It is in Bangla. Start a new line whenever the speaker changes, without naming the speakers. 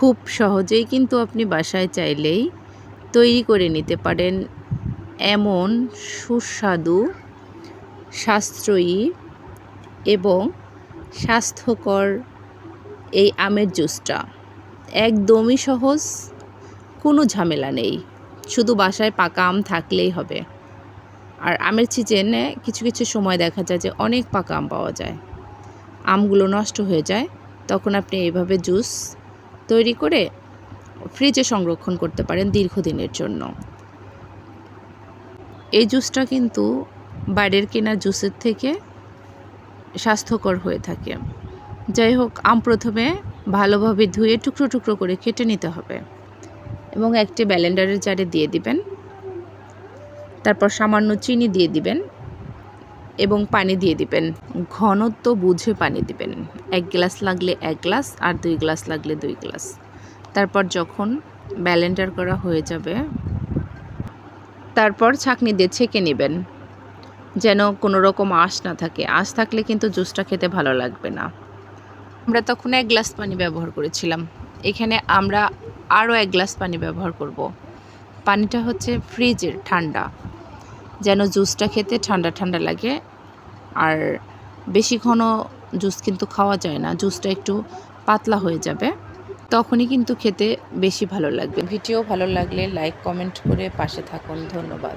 খুব সহজেই কিন্তু আপনি বাসায় চাইলেই তৈরি করে নিতে পারেন। এমন সুস্বাদু, সাশ্রয়ী এবং স্বাস্থ্যকর এই আমের জুসটা। একদমই সহজ, কোনো ঝামেলা নেই। শুধু বাসায় পাকা আম থাকলেই হবে। আর আমের সিজনে কিছু কিছু সময় দেখা যায় যে অনেক পাকা আম পাওয়া যায়। আমগুলো নষ্ট হয়ে যায়, তখন আপনি এইভাবে জুস তৈরি করে ফ্রিজে সংরক্ষণ করতে পারেন দীর্ঘদিনের জন্য। এই জুসটা কিন্তু বাইরের কেনা জুসের থেকে স্বাস্থ্যকর হয়ে থাকে। যাই হোক, আম প্রথমে ভালোভাবে ধুয়ে টুকরো টুকরো করে কেটে নিতে হবে এবং একটি ব্যালেন্ডারের জারে দিয়ে দিবেন। তারপর সামান্য চিনি দিয়ে দিবেন। এবং পানি দিয়ে দিবেন। ঘনত্ব বুঝে পানি দিবেন। এক গ্লাস লাগলে এক গ্লাস আর দুই গ্লাস লাগলে দুই গ্লাস। তারপর যখন ব্যালেন্ডার করা হয়ে যাবে, তারপর ছাঁকনি দিয়ে ছেঁকে নেবেন। যেন কোনো রকম আঁশ না থাকে। আঁশ থাকলে কিন্তু জুসটা খেতে ভালো লাগবে না। আমরা তখন এক গ্লাস পানি ব্যবহার করেছিলাম। এখানে আমরা আরও এক গ্লাস পানি ব্যবহার করব। পানিটা হচ্ছে ফ্রিজের ঠান্ডা। যেন জুসটা খেতে ঠান্ডা ঠান্ডা লাগে। আর বেশি ঘন জুস কিন্তু খাওয়া যায় না, জুসটা একটু পাতলা হয়ে যাবে, তখনই কিন্তু খেতে বেশি ভালো লাগবে। ভিডিও ভালো লাগলে লাইক কমেন্ট করে পাশে থাকুন, ধন্যবাদ।